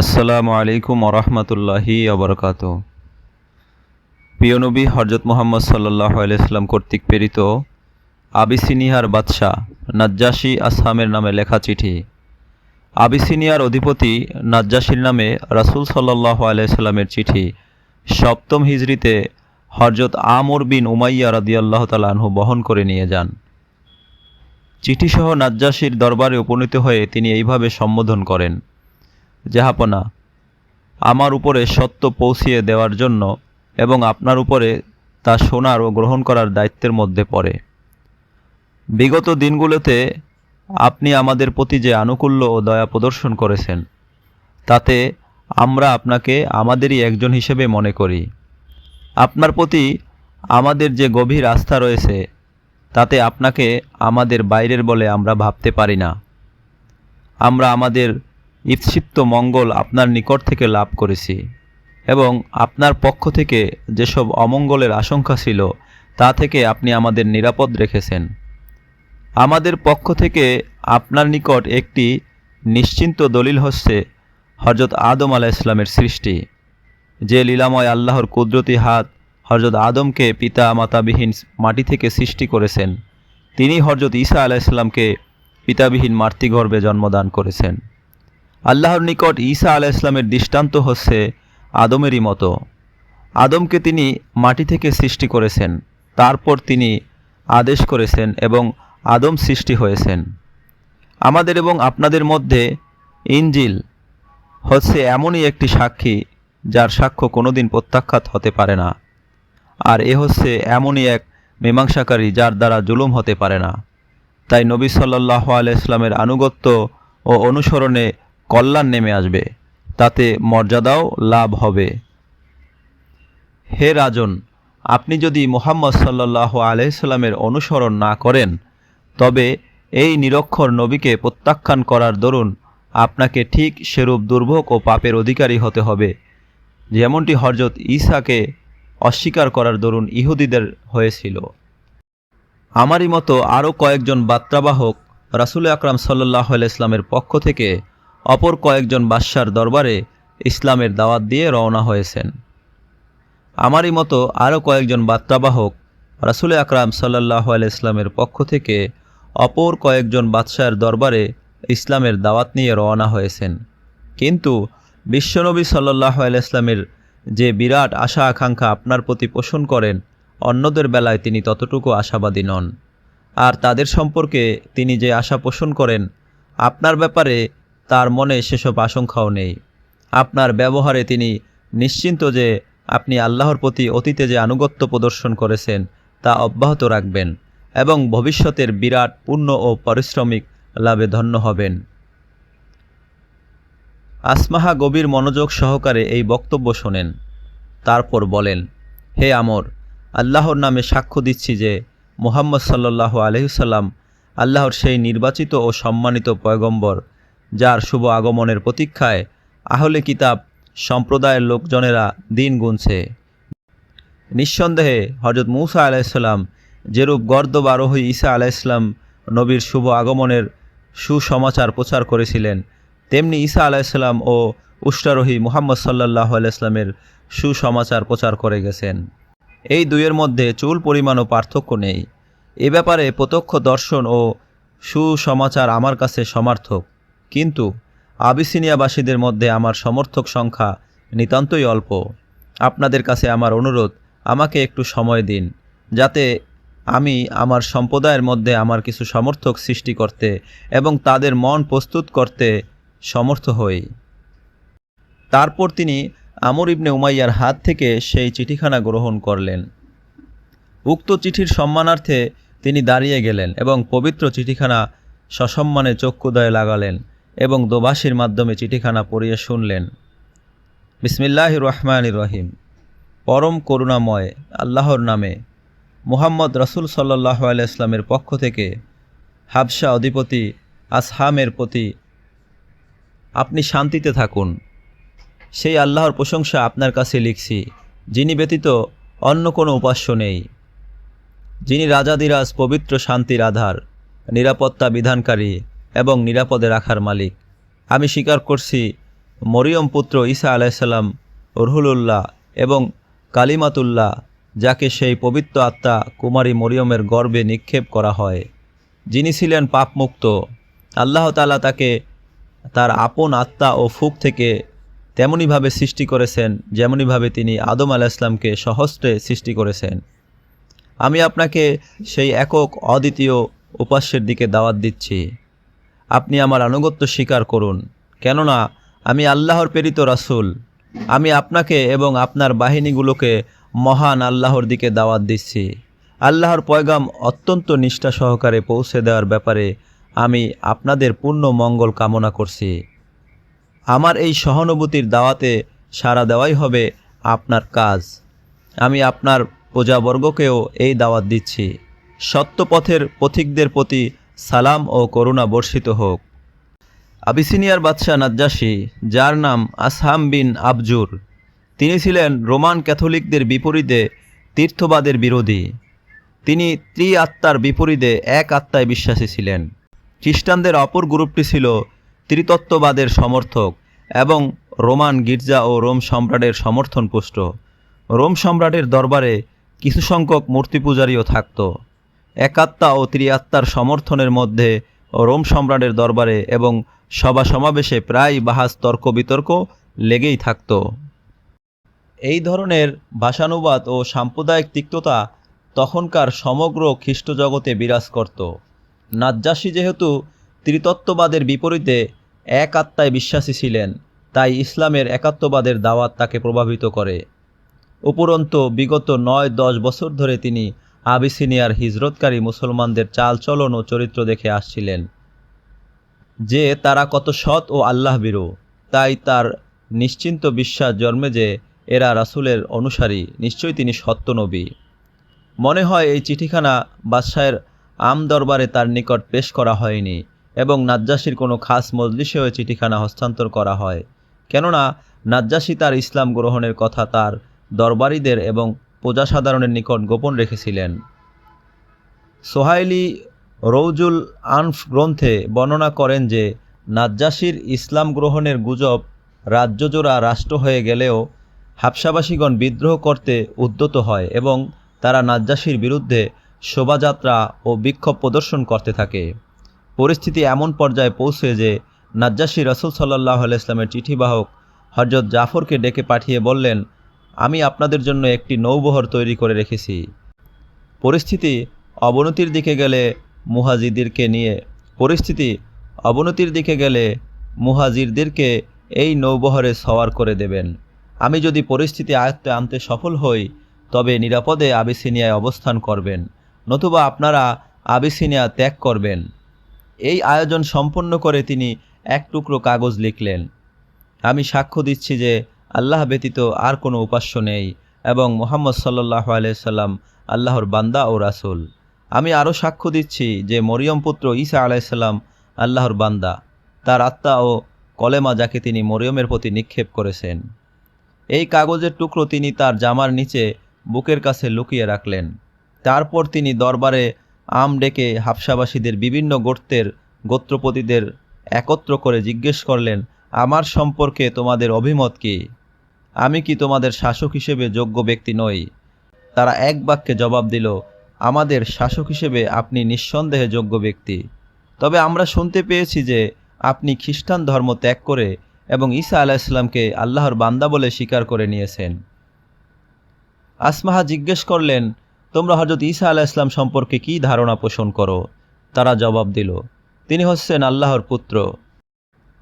আসসালামু আলাইকুম ওরহমতুল্লাহি অবরকাত প্রিয় নবী হজরত মোহাম্মদ সাল্লাহ আলাইসলাম কর্তৃক প্রেরিত আবিসিনিয়ার বাদশাহ নাজ্জাসি আসহামের নামে লেখা চিঠি। আবিসিনিয়ার অধিপতি নাজ্জাসির নামে রাসূল সাল্লাহ আলাইসাল্লামের চিঠি। সপ্তম হিজরিতে হজরত আমর বিন উমাইয়া রদিয়াল্লাহ তালাহু বহন করে নিয়ে যান। চিঠিসহ নাজ্জাসির দরবারে উপনীত হয়ে তিনি এইভাবে সম্বোধন করেন জাহাপনা আমার উপরে সত্য পৌঁছিয়ে দেওয়ার জন্য এবং আপনার উপরে তা শোনার ও গ্রহণ করার দায়িত্বের মধ্যে পড়ে। বিগত দিনগুলোতে আপনি আমাদের প্রতি যে আনুকূল্য ও দয়া প্রদর্শন করেছেন, তাতে আমরা আপনাকে আমাদেরই একজন হিসেবে মনে করি। আপনার প্রতি আমাদের যে গভীর আস্থা রয়েছে, তাতে আপনাকে আমাদের বাইরের বলে আমরা ভাবতে পারি না। আমরা আমাদের ঈপ্সিত মঙ্গল আপনার নিকট থেকে লাভ করেছি এবং আপনার পক্ষ থেকে যেসব অমঙ্গলের আশঙ্কা ছিল, তা থেকে আপনি আমাদের নিরাপদ রেখেছেন। আমাদের পক্ষ থেকে আপনার নিকট একটি নিশ্চিন্ত দলিল হচ্ছে হজরত আদম আলাহ ইসলামের সৃষ্টি, যে লীলাময় আল্লাহর কুদরতি হাত হজরত আদমকে পিতা মাতাবিহীন মাটি থেকে সৃষ্টি করেছেন। তিনি হজরত ঈসা আলাহ ইসলামকে পিতাবিহীন মাতৃগর্ভে জন্মদান করেছেন। আল্লাহর নিকট ঈসা আলাহ ইসলামের দৃষ্টান্ত হচ্ছে আদমেরই মতো। আদমকে তিনি মাটি থেকে সৃষ্টি করেছেন, তারপর তিনি আদেশ করেছেন এবং আদম সৃষ্টি হয়েছেন। আমাদের এবং আপনাদের মধ্যে ইঞ্জিল হচ্ছে এমনই একটি সাক্ষী যার সাক্ষ্য কোনোদিন প্রত্যাখ্যাত হতে পারে না, আর এ হচ্ছে এমনই এক মীমাংসাকারী যার দ্বারা জুলুম হতে পারে না। তাই নবী সাল্লাহ আলাইসলামের আনুগত্য ও অনুসরণে কল্যাণ নেমে আসবে, তাতে মর্যাদাও লাভ হবে। হে রাজন, আপনি যদি মোহাম্মদ সাল্লাহ আলাইসাল্লামের অনুসরণ না করেন, তবে এই নিরক্ষর নবীকে প্রত্যাখ্যান করার দরুন আপনাকে ঠিক সেরূপ দুর্ভোগ ও পাপের অধিকারী হতে হবে। যেমনটি হরজত ঈসাকে অস্বীকার করার দরুন ইহুদিদের হয়েছিল। আমারই মতো আরও কয়েকজন বার্তাবাহক রাসুল আকরাম সাল্লাহ ইসলামের পক্ষ থেকে অপর কয়েকজন বাদশার দরবারে ইসলামের দাওয়াত দিয়ে রওনা হয়েছেন। আমারই মতো আরও কয়েকজন বার্তাবাহক রাসুল আকরাম সাল্লাহ ইসলামের পক্ষ থেকে অপর কয়েকজন বাদশাহের দরবারে ইসলামের দাওয়াত নিয়ে রওনা হয়েছেন। কিন্তু বিশ্বনবী সাল্লাহ ইসলামের যে বিরাট আশা আকাঙ্ক্ষা আপনার প্রতি পোষণ করেন, অন্যদের বেলায় তিনি ততটুকু আশাবাদী নন। আর তাদের সম্পর্কে তিনি যে আশা পোষণ করেন, আপনার ব্যাপারে তার মনে সেসব আশঙ্কাও নেই। আপনার ব্যবহারে তিনি নিশ্চিন্ত যে আপনি আল্লাহর প্রতি অতীতে যে আনুগত্য প্রদর্শন করেছেন, তা অব্যাহত রাখবেন এবং ভবিষ্যতের বিরাট পূর্ণ ও পারিশ্রমিক লাভে ধন্য হবেন। আসমাহা গভীর মনোযোগ সহকারে এই বক্তব্য শোনেন। তারপর বলেন, হে আমর, আল্লাহর নামে সাক্ষ্য দিচ্ছি যে মোহাম্মদ সাল্লাহ আলহিসাল্লাম আল্লাহর সেই নির্বাচিত ও সম্মানিত পয়গম্বর যার শুভ আগমনের প্রতীক্ষায় আহলে কিতাব সম্প্রদায়ের লোকজনেরা দিন গুনছে। নিঃসন্দেহে হজরত মৌসা আলাইসাল্লাম যেরূপ গর্দব আরোহী ঈসা আলাইসলাম নবীর শুভ আগমনের সুসমাচার প্রচার করেছিলেন, তেমনি ঈসা আলাইসাল্লাম ও উষ্টারোহী মুহাম্মদ সাল্লাহ আলাইসলামের সুসমাচার প্রচার করে গেছেন। এই দুইয়ের মধ্যে চুল পরিমাণও পার্থক্য নেই। এ ব্যাপারে প্রত্যক্ষ দর্শন ও সুসমাচার আমার কাছে সমার্থক। কিন্তু আবিসিনিয়াবাসীদের মধ্যে আমার সমর্থক সংখ্যা নিতান্তই অল্প। আপনাদের কাছে আমার অনুরোধ, আমাকে একটু সময় দিন, যাতে আমি আমার সম্প্রদায়ের মধ্যে আমার কিছু সমর্থক সৃষ্টি করতে এবং তাদের মন প্রস্তুত করতে সমর্থ হই। তারপর তিনি আমর ইবনে উমাইয়ার হাত থেকে সেই চিঠিখানা গ্রহণ করলেন। উক্ত চিঠির সম্মানার্থে তিনি দাঁড়িয়ে গেলেন এবং পবিত্র চিঠিখানা সসম্মানে চক্ষুদয়ে লাগালেন। এবং দোবাসীর মাধ্যমে চিঠিখানা পড়িয়ে শুনলেন। বিসমিল্লাহ রহমান রহিম। পরম করুণাময় আল্লাহর নামে মুহাম্মদ রসুল সাল্লাহ আলাইসলামের পক্ষ থেকে হাবসা অধিপতি আসহামের প্রতি আপনি শান্তিতে থাকুন। সেই আল্লাহর প্রশংসা আপনার কাছে লিখছি, যিনি ব্যতীত অন্য কোনো উপাস্য নেই। যিনি রাজাদিরাজ পবিত্র শান্তির আধার, নিরাপত্তা বিধানকারী এবং নিরাপদে রাখার মালিক। আমি স্বীকার করছি, মরিয়ম পুত্র ঈসা আলাইসাল্লাম রহুলুল্লাহ এবং কালিমাতুল্লাহ, যাকে সেই পবিত্র আত্মা কুমারী মরিয়মের গর্বে নিক্ষেপ করা হয়। যিনি ছিলেন পাপমুক্ত। আল্লাহ তালা তাকে তার আপন আত্মা ও ফুক থেকে তেমনইভাবে সৃষ্টি করেছেন যেমনইভাবে তিনি আদম আলাইসলামকে সহস্রে সৃষ্টি করেছেন। আমি আপনাকে সেই একক অদ্বিতীয় উপাস্যের দিকে দাওয়াত দিচ্ছি। আপনি আমার আনুগত্য স্বীকার করুন। কেননা, আমি আল্লাহর প্রেরিত রাসুল। আমি আপনাকে এবং আপনার বাহিনীগুলোকে মহান আল্লাহর দিকে দাওয়াত দিচ্ছি। আল্লাহর পয়গাম অত্যন্ত নিষ্ঠা সহকারে পৌঁছে দেওয়ার ব্যাপারে আমি আপনাদের পূর্ণ মঙ্গল কামনা করছি। আমার এই সহানুভূতির দাওয়াতে সাড়া দেওয়াই হবে আপনার কাজ। আমি আপনার প্রজাবর্গকেও এই দাওয়াত দিচ্ছি। সত্যপথের পথিকদের প্রতি সালাম ও করুণা বর্ষিত হোক। আবিসিনিয়ার বাদশাহ নাজ্জাসী, যার নাম আসহাম বিন আবজুর, তিনি ছিলেন রোমান ক্যাথলিকদের বিপরীতে তীর্থবাদের বিরোধী। তিনি ত্রি আত্মার বিপরীতে এক আত্মায় বিশ্বাসী ছিলেন। খ্রিস্টানদের অপর গ্রুপটি ছিল ত্রিতত্ত্ববাদের সমর্থক এবং রোমান গির্জা ও রোম সম্রাটের সমর্থন পুষ্ট রোম সম্রাটের দরবারে কিছু সংখ্যক মূর্তি পূজারীও থাকত। একাত্মা ও ত্রিয়াত্মার সমর্থনের মধ্যে রোম সম্রাটের দরবারে এবং সভা সমাবেশে প্রায় বাহাস তর্ক বিতর্ক লেগেই থাকত। এই ধরনের ভাষানুবাদ ও সাম্প্রদায়িক তিক্ততা তখনকার সমগ্র খ্রিস্ট জগতে বিরাজ করত। নাজ্জাসী যেহেতু ত্রিতত্ত্ববাদের বিপরীতে এক আত্মায় বিশ্বাসী ছিলেন, তাই ইসলামের একাত্মবাদের দাওয়াত তাকে প্রভাবিত করে। উপরন্তু বিগত নয় দশ বছর ধরে তিনি আবিসিনিয়ার হিজরতকারী মুসলমানদের চালচলন ও চরিত্র দেখে আসছিলেন। যে তারা কত সৎ ও আল্লাহ বিরু, তাই তার নিশ্চিন্ত বিশ্বাস জন্মে যে এরা রাসূলের অনুসারী, নিশ্চয়ই তিনি সত্য নবী। মনে হয় এই চিঠিখানা বাদশাহের আম দরবারে তার নিকট পেশ করা হয়নি এবং নাজ্জাসীর কোনো খাস মজলিসেও চিঠিখানা হস্তান্তর করা হয়। কেননা নাজ্জাসী তার ইসলাম গ্রহণের কথা তার দরবারীদের এবং প্রজাসাধারণের নিকট গোপন রেখেছিলেন। সোহাইলি রৌজুল আনফ গ্রন্থে বর্ণনা করেন যে, নাজ্জাসির ইসলাম গ্রহণের গুজব রাজ্যজোড়া রাষ্ট্র হয়ে গেলেও হাবসাবাসীগণ বিদ্রোহ করতে উদ্যত হয় এবং তারা নাজ্জাসির বিরুদ্ধে শোভাযাত্রা ও বিক্ষোভ প্রদর্শন করতে থাকে। পরিস্থিতি এমন পর্যায়ে পৌঁছে যে, নাজ্জাসী রসুল সাল্লাহ ইসলামের চিঠিবাহক হজরত জাফরকে ডেকে পাঠিয়ে বললেন আমি আপনাদের জন্য একটি নৌবহর তৈরি করে রেখেছি। পরিস্থিতি অবনতির দিকে গেলে মুহাজিদেরকে নিয়ে, পরিস্থিতি অবনতির দিকে গেলে মুহাজিরদেরকে এই নৌবহরে সওয়ার করে দেবেন। আমি যদি পরিস্থিতি আয়ত্তে আনতে সফল হই, তবে নিরাপদে আবিসিনিয়ায় অবস্থান করবেন, নতুবা আপনারা আবিসিনিয়া ত্যাগ করবেন। এই আয়োজন সম্পন্ন করে তিনি এক টুকরো কাগজ লিখলেন। আমি সাক্ষ্য দিচ্ছি যে আল্লাহ ব্যতীত আর কোনো উপাস্য নেই এবং মোহাম্মদ সাল্লাহ আলাইসাল্লাম আল্লাহর বান্দা ও রাসুল। আমি আরও সাক্ষ্য দিচ্ছি যে মরিয়ম পুত্র ঈসা আলাইসাল্লাম আল্লাহর বান্দা। তার আত্মা ও কলেমা যাকে তিনি মরিয়মের প্রতি নিক্ষেপ করেছেন। এই কাগজের টুকরো তিনি তার জামার নিচে বুকের কাছে লুকিয়ে রাখলেন। তারপর তিনি দরবারে আম ডেকে হাফসাবাসীদের বিভিন্ন গোত্রের গোত্রপতিদের একত্র করে জিজ্ঞেস করলেন, আমার সম্পর্কে তোমাদের অভিমত কি? আমি কি তোমাদের শাসক হিসেবে যোগ্য ব্যক্তি নই? তারা এক বাক্যে জবাব দিল, আমাদের শাসক হিসেবে আপনি নিঃসন্দেহে যোগ্য ব্যক্তি। তবে আমরা শুনতে পেয়েছি যে আপনি খ্রিস্টান ধর্ম ত্যাগ করে এবং ঈসা আলাইসলামকে আল্লাহর বান্দা বলে স্বীকার করে নিয়েছেন। আসমাহা জিজ্ঞেস করলেন, তোমরা হজরত ঈসা আলাইসলাম সম্পর্কে কী ধারণা পোষণ করো? তারা জবাব দিল, তিনি হচ্ছেন আল্লাহর পুত্র।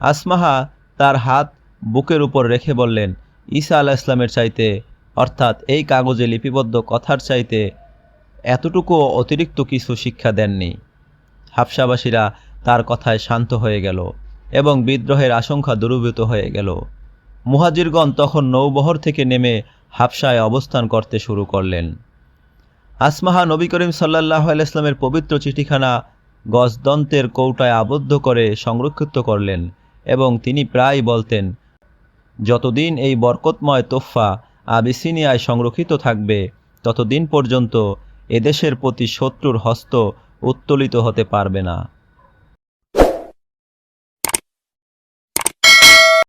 আসমাহা তার হাত বুকের উপর রেখে বললেন ঈসা আলাহ ইসলামের চাইতে, অর্থাৎ এই কাগজে লিপিবদ্ধ কথার চাইতে এতটুকুও অতিরিক্ত কিছু শিক্ষা দেননি। হাফসাবাসীরা তার কথায় শান্ত হয়ে গেল এবং বিদ্রোহের আশঙ্কা দূরীভূত হয়ে গেল। মুহাজিরগণ তখন নৌবহর থেকে নেমে হাফসায় অবস্থান করতে শুরু করলেন। আসমাহা নবী করিম সাল্লাহ আলাইসলামের পবিত্র চিঠিখানা গজদন্তের কৌটায় আবদ্ধ করে সংরক্ষিত করলেন এবং তিনি প্রায় বলতেন যতদিন এই বরকতময় তোফা আবিসিনিয়ায় সংরক্ষিত থাকবে, ততদিন পর্যন্ত এদেশের প্রতি শত্রুর হস্ত উত্তোলিত হতে পারবে না।